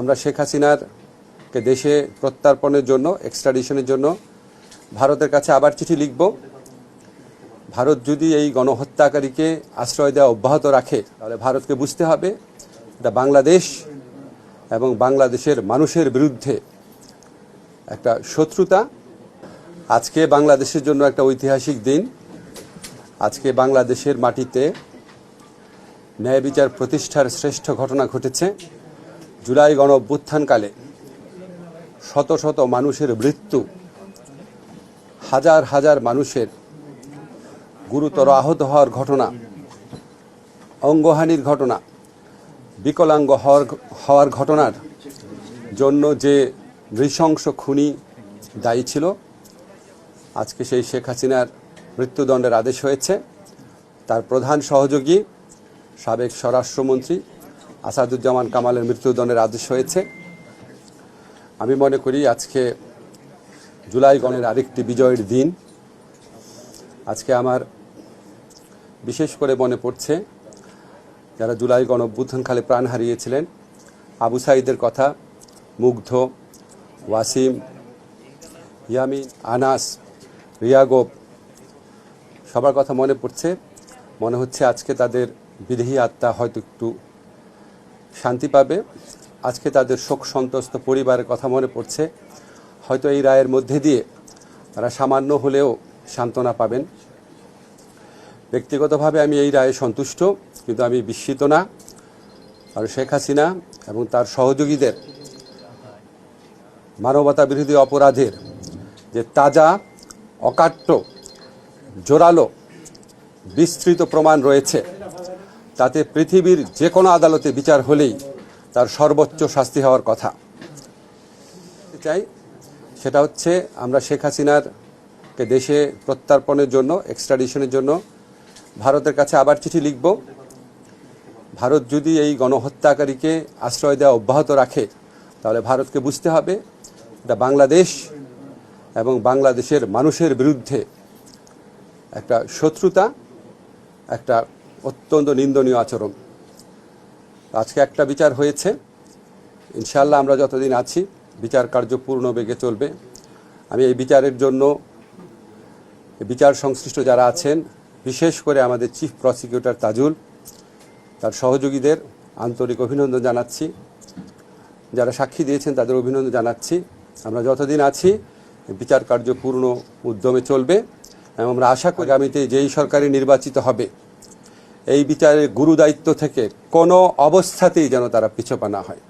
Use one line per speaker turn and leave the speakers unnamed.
আমরা শেখ হাসিনার কে দেশে প্রত্যার্পণের জন্য এক্সট্রাডিশনের জন্য ভারতের কাছে আবার চিঠি লিখব। ভারত যদি এই গণহত্যাকারীকে আশ্রয় দেওয়া অব্যাহত রাখে, তাহলে ভারতকে বুঝতে হবে এটা বাংলাদেশ এবং বাংলাদেশের মানুষের বিরুদ্ধে একটা শত্রুতা। আজকে বাংলাদেশের জন্য একটা ঐতিহাসিক দিন। আজকে বাংলাদেশের মাটিতে ন্যায় বিচার প্রতিষ্ঠার শ্রেষ্ঠ ঘটনা ঘটেছে। জুলাই গণ অভ্যুত্থানকালে শত শত মানুষের মৃত্যু, হাজার হাজার মানুষের গুরুতর আহত হওয়ার ঘটনা, অঙ্গহানির ঘটনা, বিকলাঙ্গ হওয়ার হওয়ার ঘটনার জন্য যে নৃশংস খুনি দায়ী ছিল, আজকে সেই শেখ হাসিনার মৃত্যুদণ্ডের আদেশ হয়েছে। তার প্রধান সহযোগী সাবেক স্বরাষ্ট্রমন্ত্রী আসাদুজ্জামান কামালের মৃত্যুদণ্ডের আদেশ হয়েছে। আমি মনে করি আজকে জুলাই গণের আরেকটি বিজয়ের দিন। আজকে আমার বিশেষ করে মনে পড়ছে, যারা জুলাই গণ অভ্যুত্থানকালে প্রাণ হারিয়েছিলেন, আবু সাইদের কথা, মুগ্ধ, ওয়াসিম, ইয়ামিন, আনাস, রিয়াগোপ, সবার কথা মনে পড়ছে। মনে হচ্ছে আজকে তাদের বিদেহী আত্মা হয়তো একটু শান্তি পাবে। আজকে তাদের শোক সন্তস্ত পরিবারের কথা মনে পড়ছে। হয়তো এই রায়ের মধ্যে দিয়ে তারা সামান্য হলেও সান্ত্বনা পাবেন। ব্যক্তিগতভাবে আমি এই রায়ে সন্তুষ্ট, কিন্তু আমি বিস্মিত না। আর শেখ হাসিনা এবং তার সহযোগীদের মানবতা বিরোধী অপরাধের যে তাজা, অকাট্য, জোরালো, বিস্তৃত প্রমাণ রয়েছে। তাতে পৃথিবীর যে কোনো আদালতে বিচার হলেই তার সর্বোচ্চ শাস্তি হওয়ার কথা। চাই, সেটা হচ্ছে আমরা শেখ হাসিনার কে দেশে প্রত্যার্পণের জন্য এক্সট্রাডিশনের জন্য ভারতের কাছে আবার চিঠি লিখব। ভারত যদি এই গণহত্যাকারীকে আশ্রয় দেওয়া অব্যাহত রাখে, তাহলে ভারতকে বুঝতে হবে এটা বাংলাদেশ এবং বাংলাদেশের মানুষের বিরুদ্ধে একটা শত্রুতা, একটা অত্যন্ত নিন্দনীয় আচরণ। আজকে একটা বিচার হয়েছে। ইনশাল্লাহ আমরা যতদিন আছি, বিচার কার্য পূর্ণ বেগে চলবে। আমি এই বিচারের জন্য বিচার সংশ্লিষ্ট যারা আছেন, বিশেষ করে আমাদের চিফ প্রসিকিউটর তাজুল, তার সহযোগীদের আন্তরিক অভিনন্দন জানাচ্ছি। যারা সাক্ষী দিয়েছেন, তাদের অভিনন্দন জানাচ্ছি। আমরা যতদিন আছি, বিচার কার্য পূর্ণ উদ্যমে চলবে। এবং আমরা আশা করি আগামীতে যেই সরকারি নির্বাচিত হবে এই বিচারের গুরু দায়িত্ব থেকে কোনো অবস্থাতেই যেন তারা পিছপা না হয়।